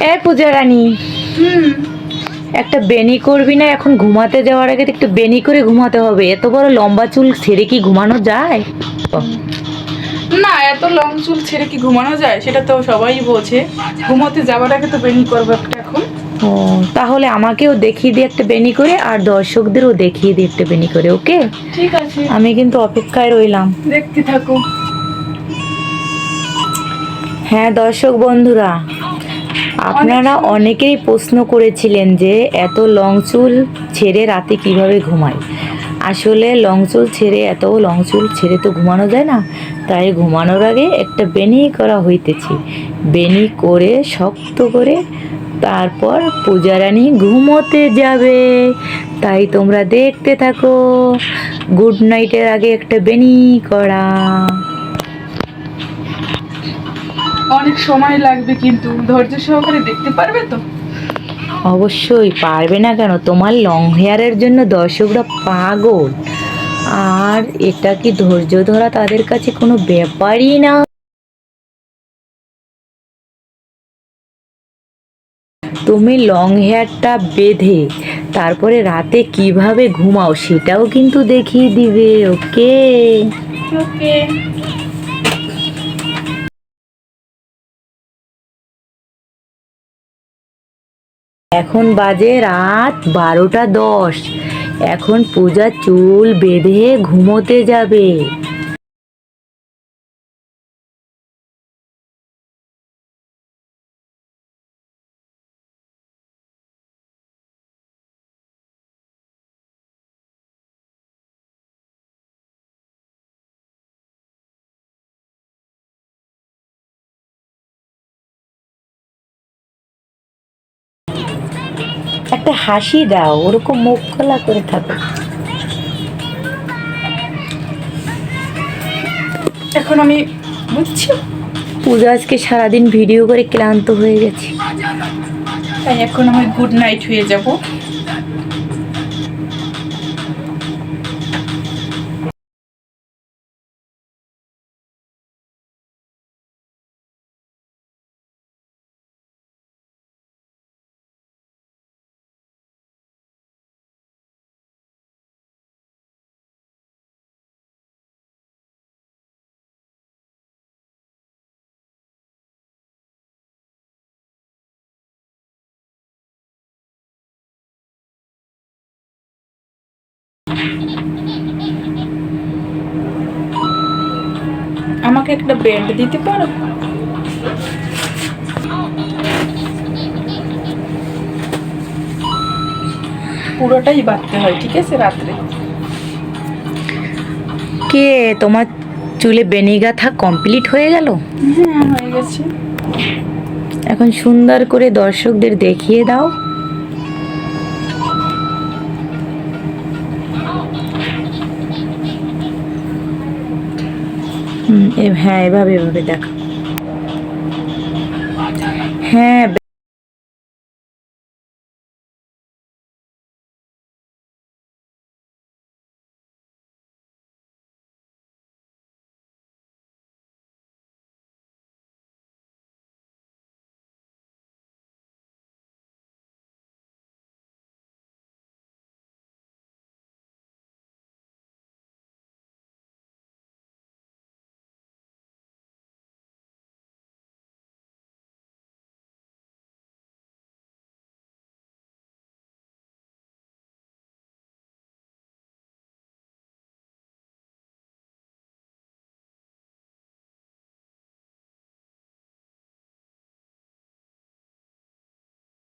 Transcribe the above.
এ পূজা রানী। হুম। একটা বেনি করবি না এখন ঘুমাতে যাওয়ার আগে একটু বেনি করে ঘুমাতে হবে। এত বড় লম্বা চুল ছেড়ে কি ঘুমানো যায়? না এত লং চুল ছেড়ে কি ঘুমানো যায়? সেটা তো সবাই বোঝে। ঘুমোতে যাওয়ার আগে তো বেনি করব একটা এখন। ও তাহলে আমাকেও দেখিয়ে দিয়ে একটা বেনি করে আর দর্শকদেরও দেখিয়ে দিয়ে একটা বেনি করে ওকে? ঠিক আছে। আমি কিন্তু অপেক্ষায় রইলাম। দেখতে থাকো। হ্যাঁ দর্শক বন্ধুরা আপনারা অনেকেই প্রশ্ন করেছিলেন যে এত লং চুল ছেড়ে রাতে কীভাবে ঘুমায় আসলে লং চুল ছেড়ে, এত লং চুল ছেড়ে তো ঘুমানো যায় না। তাই ঘুমানোর আগে একটা বেনি করা হইতেছে। বেনি করে শক্ত করে তারপর পূজারানী ঘুমোতে যাবে। তাই তোমরা দেখতে থাকো। গুড নাইটের আগে একটা বেনি করা। অনেক সময় লাগবে কিন্তু ধৈর্য সহকারে দেখতে পারবে তো? অবশ্যই পারবে না কেন? তোমার লং হেয়ারের জন্য দর্শকরা পাগল। আর এটা কি ধৈর্য ধরা তাদের কাছে কোনো ব্যাপারই না? তুমি লং হেয়ারটা বেঁধে তারপরে রাতে কীভাবে ঘুমাও সেটাও কিন্তু দেখিয়ে দিবে ওকে ওকে এখন বাজে রাত বারোটা দশ। এখন পূজা চুল বেঁধে ঘুমোতে যাবে। একটা হাসি দাও ওরকম মুখ খোলা করে থাকো। এখন আমি বুঝছি। পূজা আজকে সারাদিন ভিডিও করে ক্লান্ত হয়ে গেছি। তাই এখন আমি গুড নাইট হয়ে যাব। আমাকে একটা ব্যান্ড দিতে পারো? পুরোটাই বাঁধতে হয় ঠিক আছে রাত্রে। কে তোমার চুলে বেনি গাথা কমপ্লিট হয়ে গেল? হ্যাঁ হয়ে গেছে। এখন সুন্দর করে দর্শকদের দেখিয়ে দাও। হ্যাঁ এভাবে এভাবে দেখা। হ্যাঁ